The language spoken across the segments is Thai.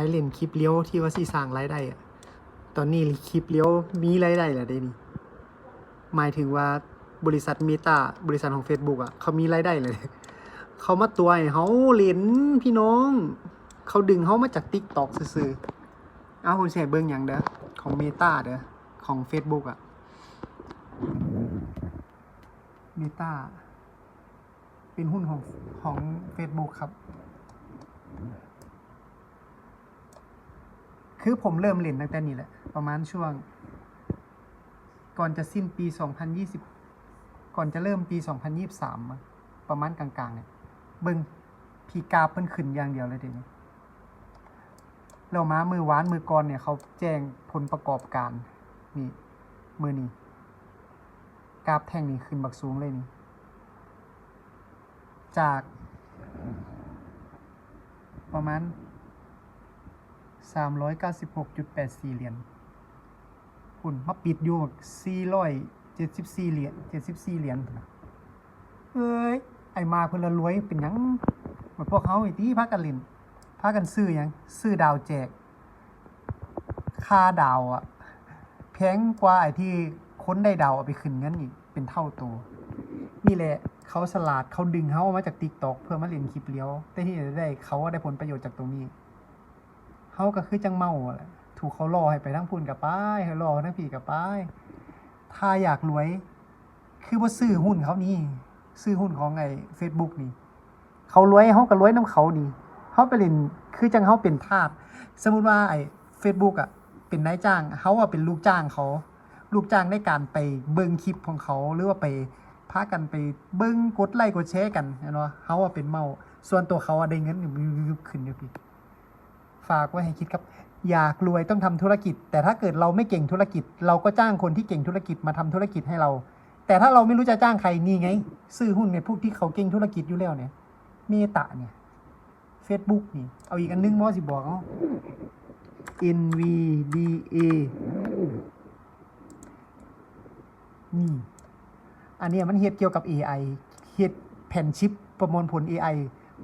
ายเล่นคลิปเลี้ยวที่ว่าสิสร้างรายได้อะตอนนี้คลิปเลี้ยวมีรายได้แล้วเด้นี่หมายถึงว่าบริษัทเมตาบริษัทของ Facebook อะเขามีรายได้เลย เขามาตัวให้เฮาเล่นพี่น้อง เขาดึงเฮามาจาก TikTok ซื่อๆเอาผมสิให้เบิ่งหยังเด้อของเมตาเด้อของ Facebook อะเมตาเป็นหุ้นของของ Facebook ครับ คือผมเริ่มเล่นตั้งแต่นี้แหละ ประมาณช่วง ก่อนจะสิ้นปี 2020 ก่อนจะเริ่มปี 2023 ประมาณกลางๆเนี่ยเบิงพีกาเพิ่นขึ้นอย่างเดียวเลยเดี๋ยวนี้เรามามือวานมือก่อนเนี่ยเขาแจ้งผลประกอบการ นี่ มือนี้กราฟแท่งนี่ขึ้นบักสูงเลยนี่ จาก ประมาณ 396.84 เหรียญคุณมาปิดอยู่474 เหรียญ74 เหรียญเอ้ย ไอ้มาเพิ่นละรวยเป็นหยังเหมือนพวกเขาไอ้ที่พากันเล่นพากันซื้อหยังซื้อดาวแจก ค่าดาวอะแพงกว่าไอ้ที่ค้นได้ดาวเอาไปขึ้นเงินอีกเป็นเท่าตัวนี่แหละเขาสลาดเขาดึงเขามาจาก TikTok เพื่อมาเล่นคลิปเลี้ยวแต่ที่ได้เขาได้ผลประโยชน์จากตรงนี้ เขาก็คือจังเมาอะแหละถูกเขาล่อให้ไปทั้งพุ่นกับป้ายเขาล่อทั้งผีกับป้าย ถ้าอยากรวย คือว่าซื้อหุ้นเขานี่ซื้อหุ้นของไอ้ Facebook นี่ เขารวยเขาก็รวยน้ำเขานี่เขาไปเล่นคือจังเขาเป็นทาสสมมุติว่าไอ้ Facebook อะเป็นนายจ้างเขาอะเป็นลูกจ้างเขา ลูกจ้างในการไปเบิ่งคลิปของเขาหรือว่าไปพากันไปเบิ่งกดไลค์กดแชร์กันเนาะเขาอะเป็นเมา ส่วนตัวเขาอะได้เงินอยู่ขึ้นอยู่พี่ ฝากไว้ให้คิดครับ อยากรวยต้องทำธุรกิจ แต่ถ้าเกิดเราไม่เก่งธุรกิจ เราก็จ้างคนที่เก่งธุรกิจมาทำธุรกิจให้เรา แต่ถ้าเราไม่รู้จะจ้างใครนี่ไง ซื้อหุ้นเนี่ยพวกที่เขาเก่งธุรกิจอยู่แล้วเนี่ยเมตาเนี่ย Facebook นี่ เอาอีกอันนึงมอสิบอกเอา NVDA นี่ อันนี้มันเฮ็ดเกี่ยวกับ AI เฮ็ดแผ่นชิปประมวลผล AI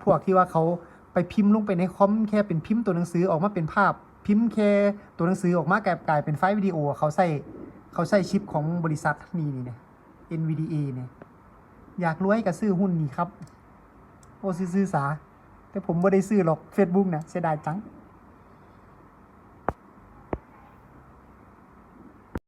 พวกที่ว่าเขา ไปพิมพ์ลงไปในคอมแค่เป็นพิมพ์ตัวหนังสือออกมาเป็นภาพ พิมพ์แค่ตัวหนังสือออกมากลายกลายเป็นไฟล์วิดีโอเขาใส่เขาใส่ชิปของบริษัทนี้นี่เนี่ย NVDA เนี่ยอยากรวยก็ซื้อหุ้นนี่ครับ โอ้ซื้อๆสา แต่ผมไม่ได้ซื้อหรอก Facebook นะเสียดายจัง